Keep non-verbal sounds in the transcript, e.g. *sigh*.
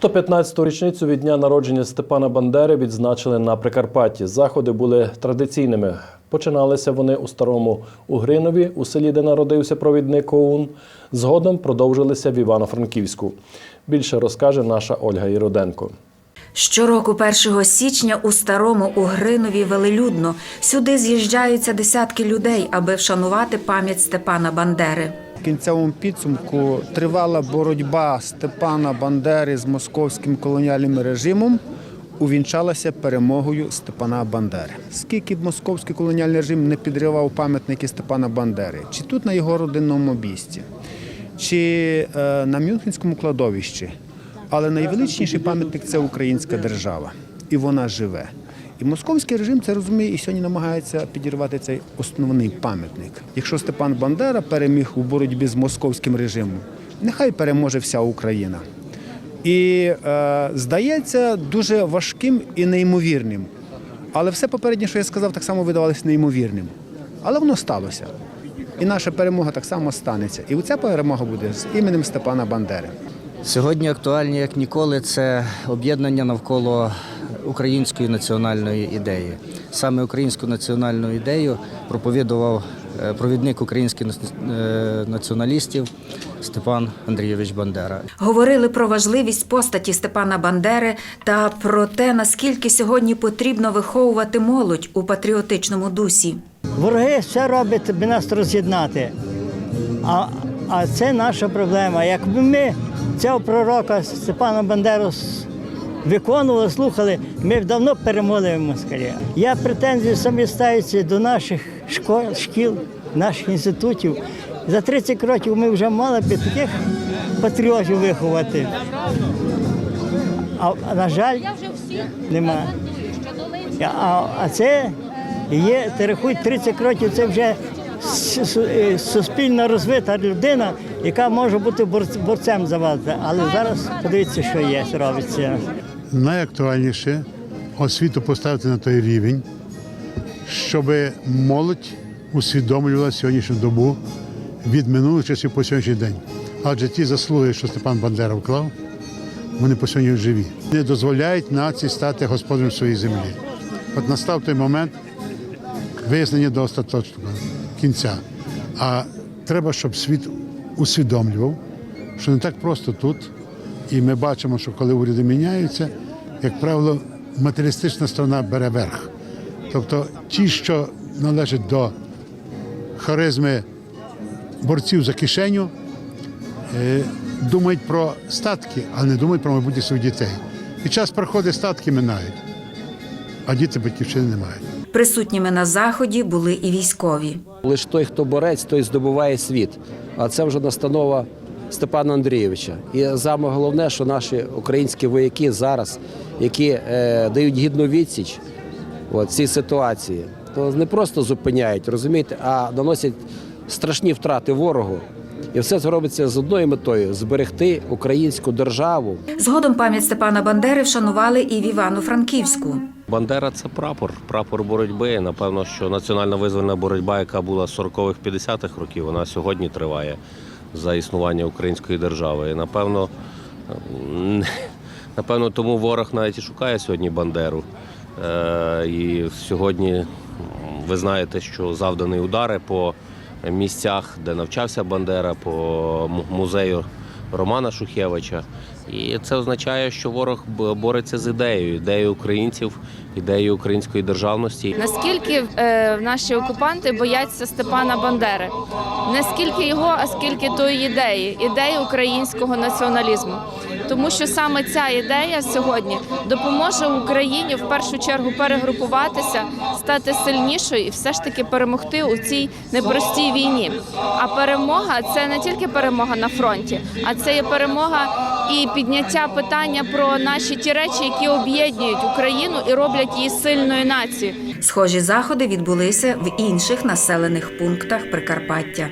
115-ту річницю від дня народження Степана Бандери відзначили на Прикарпатті. Заходи були традиційними. Починалися вони у старому Угринові, у селі, де народився провідник ОУН. Згодом продовжилися в Івано-Франківську. Більше розкаже наша Ольга Єроденко. Щороку 1 січня у старому Угринові велелюдно. Сюди з'їжджаються десятки людей, аби вшанувати пам'ять Степана Бандери. Кінцевому підсумку тривала боротьба Степана Бандери з московським колоніальним режимом увінчалася перемогою Степана Бандери. Скільки б московський колоніальний режим не підривав пам'ятники Степана Бандери, чи тут на його родинному місці, чи е, на Мюнхенському кладовищі, але найвеличніший пам'ятник це українська держава, і вона живе. І московський режим це розуміє і сьогодні намагається підірвати цей основний пам'ятник. Якщо Степан Бандера переміг у боротьбі з московським режимом, нехай переможе вся Україна. І е, здається дуже важким і неймовірним. Але все попереднє, що я сказав, так само видавалося неймовірним. Але воно сталося. І наша перемога так само станеться. І ця перемога буде з іменем Степана Бандери. Сьогодні актуальні як ніколи це об'єднання навколо української національної ідеї. Саме українську національну ідею проповідував е, провідник українських е, націоналістів Степан Андрійович Бандера. Говорили про важливість постаті Степана Бандери та про те, наскільки сьогодні потрібно виховувати молодь у патріотичному дусі. Вороги все роблять, аби нас роз'єднати. А, а це наша проблема. Якби ми цього пророка Степана Бандеру виконували, слухали, ми давно перемогли москаля. Я претензії самі ставлюся до наших школ, шкіл, наших інститутів. За 30 років ми вже мали б таких патріотів виховати. А, на жаль, нема. А, а це є, ти рахуй, 30 років це вже е, суспільно розвита людина, яка може бути борц- борцем за вас. Але зараз подивіться, що є, робиться. Найактуальніше освіту поставити на той рівень, щоб молодь усвідомлювала сьогоднішню добу від минулих часів по сьогоднішній день. Адже ті заслуги, що Степан Бандера вклав, вони по сьогодні живі. Не дозволяють нації стати господарем своєї землі. От настав той момент вияснення до остаточного кінця. А треба, щоб світ усвідомлював, що не так просто тут. І ми бачимо, що коли уряди міняються, як правило, матеріалістична сторона бере верх. Тобто ті, що належать до харизми борців за кишеню, е, думають про статки, але не думають про майбутнє своїх дітей. І час проходить, статки минають, а діти батьківщини не мають. Присутніми на заході були і військові. Лише той, хто борець, той здобуває світ. А це вже настанова Степана Андрійовича. І саме головне, що наші українські вояки зараз, які е, дають гідну відсіч от, цій ситуації, то не просто зупиняють, розумієте, а наносять страшні втрати ворогу. І все це робиться з одною метою зберегти українську державу. Згодом пам'ять Степана Бандери вшанували і в Івано-Франківську. Бандера це прапор, прапор боротьби. Напевно, що національна визвольна боротьба, яка була з 40-х 50-х років, вона сьогодні триває за існування української держави. І напевно, *laughs* напевно, тому ворог навіть і шукає сьогодні Бандеру. Е, І сьогодні ви знаєте, що завдані удари по місцях, де навчався Бандера, по музею Романа Шухевича. І це означає, що ворог бореться з ідеєю, ідеєю українців, ідеєю української державності. Наскільки е, наші окупанти бояться Степана Бандери? Не скільки його, а скільки тої ідеї, ідеї українського націоналізму. Тому що саме ця ідея сьогодні допоможе Україні в першу чергу перегрупуватися, стати сильнішою і все ж таки перемогти у цій непростій війні. А перемога це не тільки перемога на фронті, а це є перемога і підняття питання про наші ті речі, які об'єднують Україну і роблять її сильною нацією. Схожі заходи відбулися в інших населених пунктах Прикарпаття.